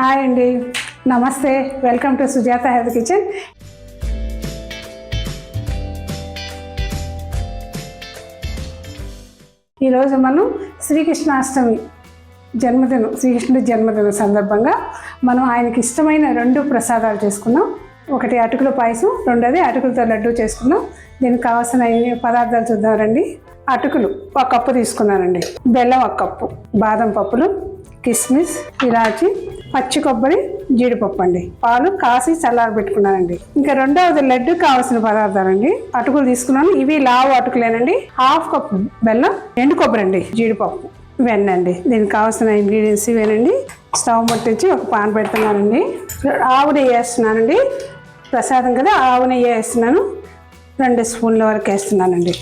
Hi అండి. నమస్తే. Welcome to Sujatha health kitchen. ఈరోజు మనం శ్రీకృష్ణాష్టమి జన్మదినం శ్రీకృష్ణుడి జన్మదినం సందర్భంగా మనం ఆయనకి ఇష్టమైన రెండు ప్రసాదాలు చేసుకున్నాం. ఒకటి అటుకుల పాయసం రెండోది అటుకులతో లడ్డు చేసుకున్నాం. దీనికి కావాల్సిన పదార్థాలు చూద్దాం రండి. అటుకులు ఒక కప్పు తీసుకున్నానండి. బెల్లం ఒక కప్పు. బాదం పప్పులు కిస్మిస్ ఇలాచి పచ్చి కొబ్బరి జీడిపప్పు అండి. పాలు కాసి చల్లారి పెట్టుకున్నానండి. ఇంకా రెండవది లడ్డు కావాల్సిన పదార్థాలండి. అటుకులు తీసుకున్నాను. ఇవి లావు అటుకులేనండి. హాఫ్ కప్ బెల్లం ఎండు కొబ్బరి అండి. జీడిపప్పు వెన్నండి దీనికి కావాల్సిన ఇంగ్రీడియంట్స్ ఇవేనండి. స్టవ్ ముట్టించి ఒక పాన్ పెడుతున్నానండి. ఆవు నెయ్యి వేస్తున్నానండి. ప్రసాదం కదా ఆవు నెయ్యి వేస్తున్నాను. రెండు స్పూన్ల వరకు వేస్తున్నానండి.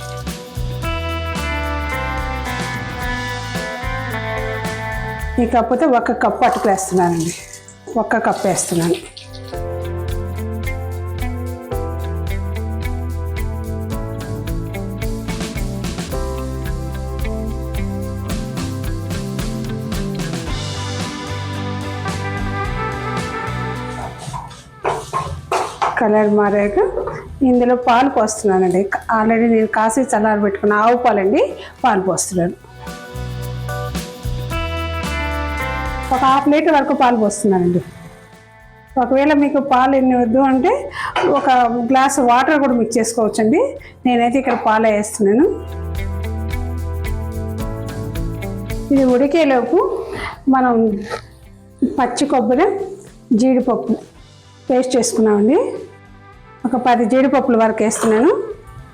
ఇకపోతే ఒక కప్పు అటుకులు వేస్తున్నానండి ఒక్క కప్పు వేస్తున్నాను. కలర్ మారాక ఇందులో పాలు పోస్తున్నానండి. ఆల్రెడీ నేను కాసి చల్లారి పెట్టుకున్న ఆవు పాలండి పాలు పోస్తున్నాను. ఒక హాఫ్ లీటర్ వరకు పాలు పోస్తున్నానండి. ఒకవేళ మీకు పాలు ఎన్ని వద్దు అంటే ఒక గ్లాస్ వాటర్ కూడా మిక్స్ చేసుకోవచ్చండి. నేనైతే ఇక్కడ పాలే వేస్తున్నాను. ఇది ఉడికేలోపు మనం పచ్చి కొబ్బరి జీడిపప్పు పేస్ట్ చేసుకున్నామండి. ఒక పది జీడిపప్పుల వరకు వేస్తున్నాను.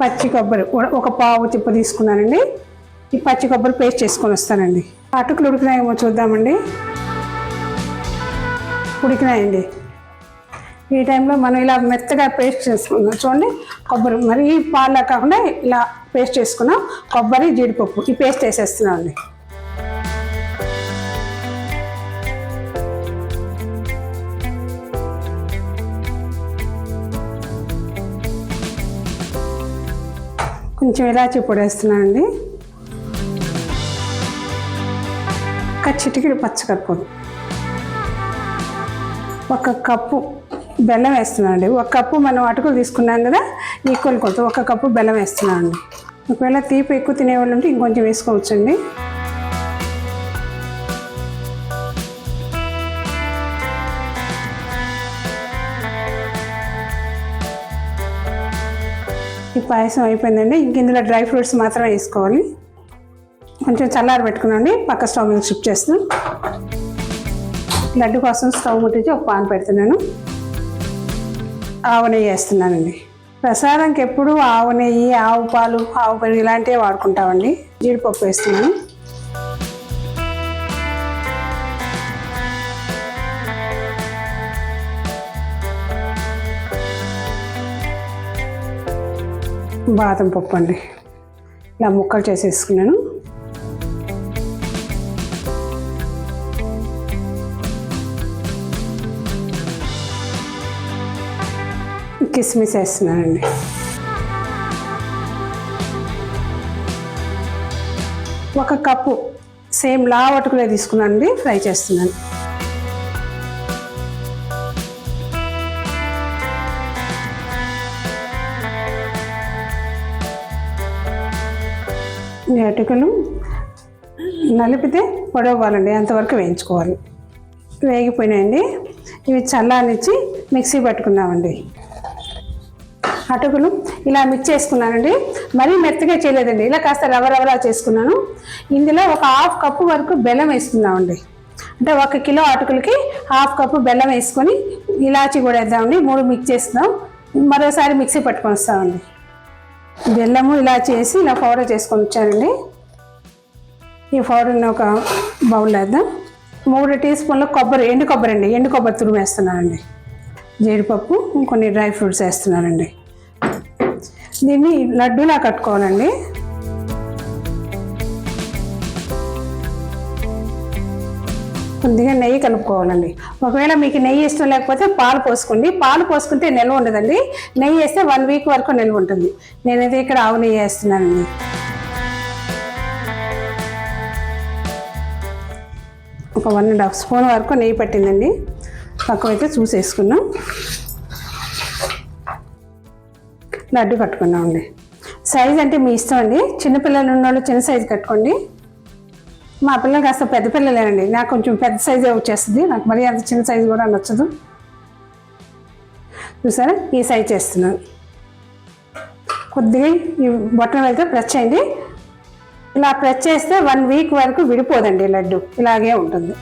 పచ్చి కొబ్బరి ఒక పావు తిప్ప తీసుకున్నానండి. ఈ పచ్చి కొబ్బరి పేస్ట్ చేసుకొని వస్తానండి. అటుకులు ఉడికినాయేమో చూద్దామండి. ఉడికినాయండి ఈ టైంలో మనం ఇలా మెత్తగా పేస్ట్ చేసుకుందాం. చూడండి కొబ్బరి. మరి పాలు కాకుండా ఇలా పేస్ట్ చేసుకున్నాం. కొబ్బరి జీడిపప్పు. ఈ పేస్ట్ వేసేస్తున్నాం అండి కొంచెం ఇలాచి పొడి వేస్తున్నానండి. ఒక చిటికెడు పచ్చకర్పూరం. ఒక కప్పు బెల్లం వేస్తున్నానండి. ఒక కప్పు మనం అటుకులు తీసుకున్నాం కదా ఈక్వల్ కొంత ఒక కప్పు బెల్లం వేస్తున్నానండి. ఒకవేళ తీపి ఎక్కువ తినేవాళ్ళు ఉంటే ఇంకొంచెం వేసుకోవచ్చండి. ఈ పాయసం అయిపోయిందండి. ఇంక ఇందులో డ్రై ఫ్రూట్స్ మాత్రమే వేసుకోవాలి. కొంచెం చల్లారి పెట్టుకున్నాండి పక్క స్టవ్ మీద షిఫ్ట్ చేస్తాం లడ్డు కోసం స్టవ్ ముట్టించి ఒక పాన్ పెడుతున్నాను. ఆవు నెయ్యి వేస్తున్నానండి. ప్రసాదంకి ఎప్పుడు ఆవు నెయ్యి ఆవు పాలు ఆవు పెరుగు ఇలాంటివి వాడుకుంటామండి. జీడిపప్పు వేస్తున్నాను. బాదం పప్పు అండి. ఇలా ముక్కలు చేసేసుకున్నాను. కిస్మిస్ వేస్తున్నానండి. ఒక కప్పు సేమ్ లా వటుకులే తీసుకున్నానండి ఫ్రై చేస్తున్నాను. అటుకలు అటుకులు నలిపితే పొడవ్వాలండి అంతవరకు వేయించుకోవాలి. వేగిపోయినాయండి. ఇవి చల్లానిచ్చి మిక్సీ పట్టుకున్నామండి. అటుకులు ఇలా మిక్స్ చేసుకున్నానండి. మరీ మెత్తగా చేయలేదండి. ఇలా కాస్త రవ రవలా చేసుకున్నాను. ఇందులో ఒక హాఫ్ కప్పు వరకు బెల్లం వేసుకుందామండి. అంటే ఒక కిలో అటుకులకి హాఫ్ కప్పు బెల్లం వేసుకొని ఇలాచి కూడా వేద్దామండి. మూడు మిక్స్ చేస్తున్నాం. మరోసారి మిక్సీ పట్టుకొని వస్తామండి. బెల్లము ఇలా చేసి ఇలా పౌడర్ చేసుకొని వచ్చానండి. ఈ పౌడర్ని ఒక బౌల్ వేద్దాం. మూడు టీ స్పూన్ల కొబ్బరి ఎండు కొబ్బరి అండి. ఎండు కొబ్బరి తురుమేస్తున్నానండి జీడిపప్పు కొన్ని డ్రై ఫ్రూట్స్ వేస్తున్నానండి. దీన్ని లడ్డూలా కట్టుకోవాలండి. కొద్దిగా నెయ్యి కలుపుకోవాలండి. ఒకవేళ మీకు నెయ్యి ఇష్టం లేకపోతే పాలు పోసుకోండి. పాలు పోసుకుంటే నిల్వ ఉండదండి. నెయ్యి వేస్తే వన్ వీక్ వరకు నిల్వ ఉంటుంది. నేనైతే ఇక్కడ ఆవు నెయ్యి వేస్తున్నానండి. ఒక వన్ అండ్ హాఫ్ స్పూన్ వరకు నెయ్యి పట్టిందండి. తక్కువైతే చూసేసుకున్నాం. లడ్డు కట్టుకున్నామండి సైజ్ అంటే మీ ఇష్టం అండి. చిన్నపిల్లలు ఉన్నవాళ్ళు చిన్న సైజు కట్టుకోండి. మా పిల్లలు కాస్త పెద్ద పిల్లలేనండి. నాకు కొంచెం పెద్ద సైజే వచ్చేస్తుంది. నాకు మరీ అంత చిన్న సైజు కూడా నచ్చదు. చూసారా? ఈ సైజ్ చేస్తున్నాను. కొద్దిగా ఈ బొట్టం అయితే ప్రెస్ చేయండి. ఇలా ప్రెస్ చేస్తే వన్ వీక్ వరకు విడిపోదండి లడ్డు. ఇలాగే ఉంటుంది.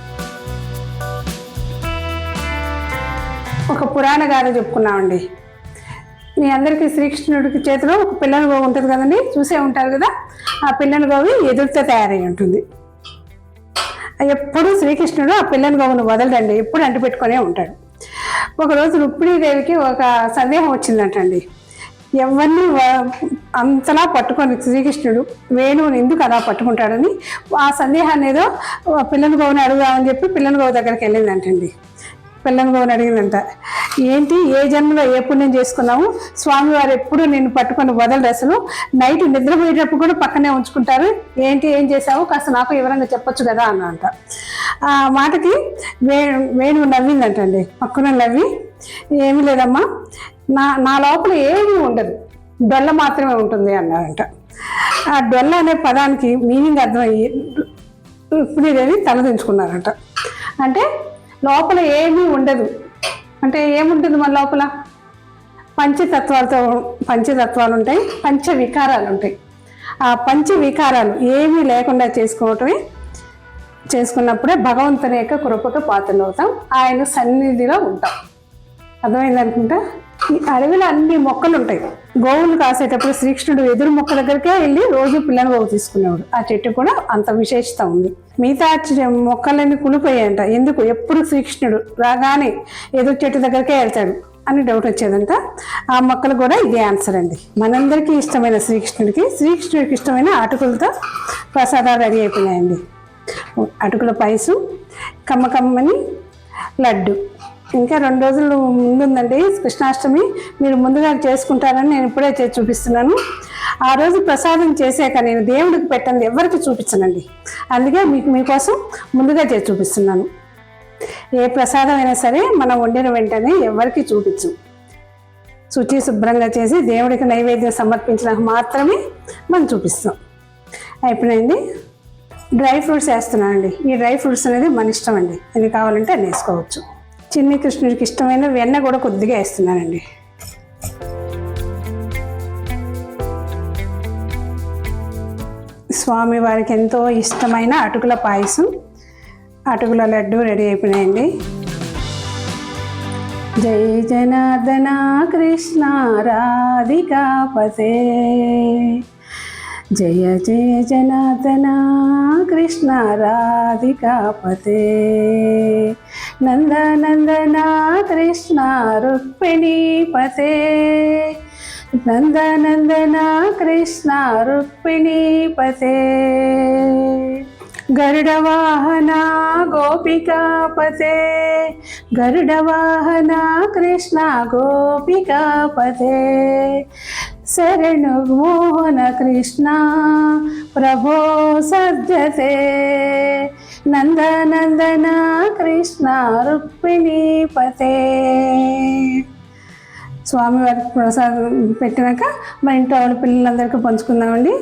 ఒక పురాణ గాథ చెప్పుకున్నామండి. మీ అందరికీ శ్రీకృష్ణుడికి చేతిలో ఒక పిల్లని గోవు ఉంటుంది కదండి? చూసే ఉంటారు కదా? ఆ పిల్లని గోవి ఎదురుతో తయారై ఉంటుంది. ఎప్పుడు శ్రీకృష్ణుడు ఆ పిల్లని గోవును వదలడండి ఎప్పుడు అంటిపెట్టుకునే ఉంటాడు. ఒకరోజు రుక్మిణీదేవికి ఒక సందేహం వచ్చిందంటండి. ఎవరిని అంతలా పట్టుకొని శ్రీకృష్ణుడు వేణువుని ఎందుకు అలా పట్టుకుంటాడని ఆ సందేహాన్ని ఏదో ఆ పిల్లని గోవుని అడుగుదామని చెప్పి పిల్లని గోవు దగ్గరికి వెళ్ళిందంటండి. పిల్లని గోవుని అడిగిందంట. ఏంటి? ఏ జన్మలో ఏ పుణ్యం చేసుకున్నావు? స్వామివారు ఎప్పుడు నేను పట్టుకొని వదలరు అసలు. నైట్ నిద్రపోయేటప్పుడు కూడా పక్కనే ఉంచుకుంటారు. ఏంటి? ఏం చేసావు కాస్త నాకు వివరంగా చెప్పొచ్చు కదా అన్నంట ఆ మాటకి వే వేణువు నవ్విందంటండి. పక్కన నవ్వి ఏమీ లేదమ్మా. నా నా లోపల ఏమీ ఉండదు. డొల్ల మాత్రమే ఉంటుంది అన్నారంట ఆ డొల్ల అనే పదానికి మీనింగ్ అర్థమయ్యి రుక్మిణీదేవి తలదించుకున్నారంట అంటే లోపల ఏమీ ఉండదు. అంటే ఏముంటుంది మన లోపల? పంచతత్వాలతో పంచతత్వాలు ఉంటాయి పంచ వికారాలు ఉంటాయి ఆ పంచ వికారాలు ఏమీ లేకుండా చేసుకోవటమే చేసుకున్నప్పుడే భగవంతుని యొక్క కృపకు పాత్రలు అవుతాం ఆయన సన్నిధిలో ఉంటాం. అర్థమైందనుకుంటా ఈ అడవిలో అన్ని మొక్కలు ఉంటాయి. గోవులు కాసేటప్పుడు శ్రీకృష్ణుడు ఎదురు మొక్క దగ్గరికే వెళ్ళి రోజు పిల్లని గోవు తీసుకునేవాడు ఆ చెట్టు కూడా అంత విశేషత ఉంది. మిగతా మొక్కలన్నీ కులిపోయాయంట ఎందుకు? ఎప్పుడు శ్రీకృష్ణుడు రాగానే ఎదురు చెట్టు దగ్గరికే వెళ్తాడు అని డౌట్ వచ్చేదంట. ఆ మొక్కలు కూడా ఇదే ఆన్సర్ అండి. మనందరికీ ఇష్టమైన శ్రీకృష్ణుడికి శ్రీకృష్ణుడికి ఇష్టమైన అటుకులతో ప్రసాదాలు రెడీ అయిపోయినాయండి. అటుకుల పాయసం కమ్మకమ్మని లడ్డు. ఇంకా రెండు రోజులు ముందుందండి కృష్ణాష్టమి. మీరు ముందుగా చేసుకుంటారని నేను ఇప్పుడే చేసి చూపిస్తున్నాను. ఆ రోజు ప్రసాదం చేసాక నేను దేవుడికి పెట్టండి ఎవరికి చూపించనండి. అందుకే మీకు మీకోసం ముందుగా చేసి చూపిస్తున్నాను. ఏ ప్రసాదం అయినా సరే మనం వండిన వెంటనే ఎవరికి చూపించు. శుచి శుభ్రంగా చేసి దేవుడికి నైవేద్యం సమర్పించడానికి మాత్రమే మనం చూపిస్తాం. అయిపోయింది డ్రై ఫ్రూట్స్ వేస్తున్నానండి. ఈ డ్రై ఫ్రూట్స్ అనేది మన ఇష్టం అండి. ఎన్ని కావాలంటే అన్ని వేసుకోవచ్చు. చిన్ని కృష్ణుడికి ఇష్టమైన వెన్న కూడా కొద్దిగా వేస్తున్నానండి. స్వామి వారికి ఎంతో ఇష్టమైన అటుకుల పాయసం అటుకుల లడ్డు రెడీ అయిపోయినాయండి. జై జనార్దన కృష్ణ రాధికాపతే జయ జయ జనార్దన కృష్ణ రాధికాపతే नन्दनन्दना कृष्णा रुक्मिणीपते नन्दनन्दना कृष्णा रुक्मिणीपते गरुडवाहना गोपिकापते। गरुडवाहना कृष्णा गोपिकापते। पते शरणुमोहनकृष्णा प्रभो सज्जते। నందనందన కృష్ణ రుక్మిణీపతే స్వామివారికి ప్రసాదం పెట్టినాక మా ఇంట్లో వాళ్ళ పిల్లలందరికీ పంచుకుందామండి.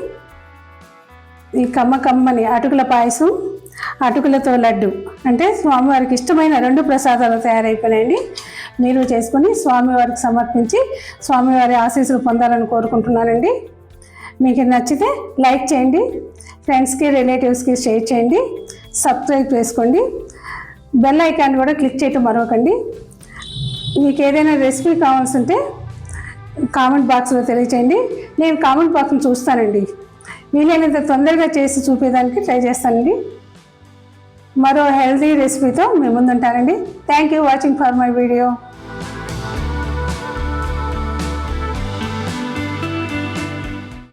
ఈ కమ్మ కమ్మని అటుకుల పాయసం అటుకులతో లడ్డు. అంటే స్వామివారికి ఇష్టమైన రెండు ప్రసాదాలు తయారైపోయినాయండి. మీరు చేసుకొని స్వామివారికి సమర్పించి స్వామివారి ఆశీస్సులు పొందాలని కోరుకుంటున్నానండి. మీకు నచ్చితే లైక్ చేయండి. ఫ్రెండ్స్కి రిలేటివ్స్కి షేర్ చేయండి. సబ్స్క్రైబ్ చేసుకోండి. బెల్ ఐకాన్ కూడా క్లిక్ చేయటం మరొకండి. మీకు ఏదైనా రెసిపీ కావాల్సి ఉంటే కామెంట్ బాక్స్లో తెలియచేయండి. నేను కామెంట్ బాక్స్ని చూస్తానండి. వీలైనంత తొందరగా చేసి చూపేదానికి ట్రై చేస్తానండి. మరో హెల్తీ రెసిపీతో మీ ముందుంటానండి. Thank you watching for my video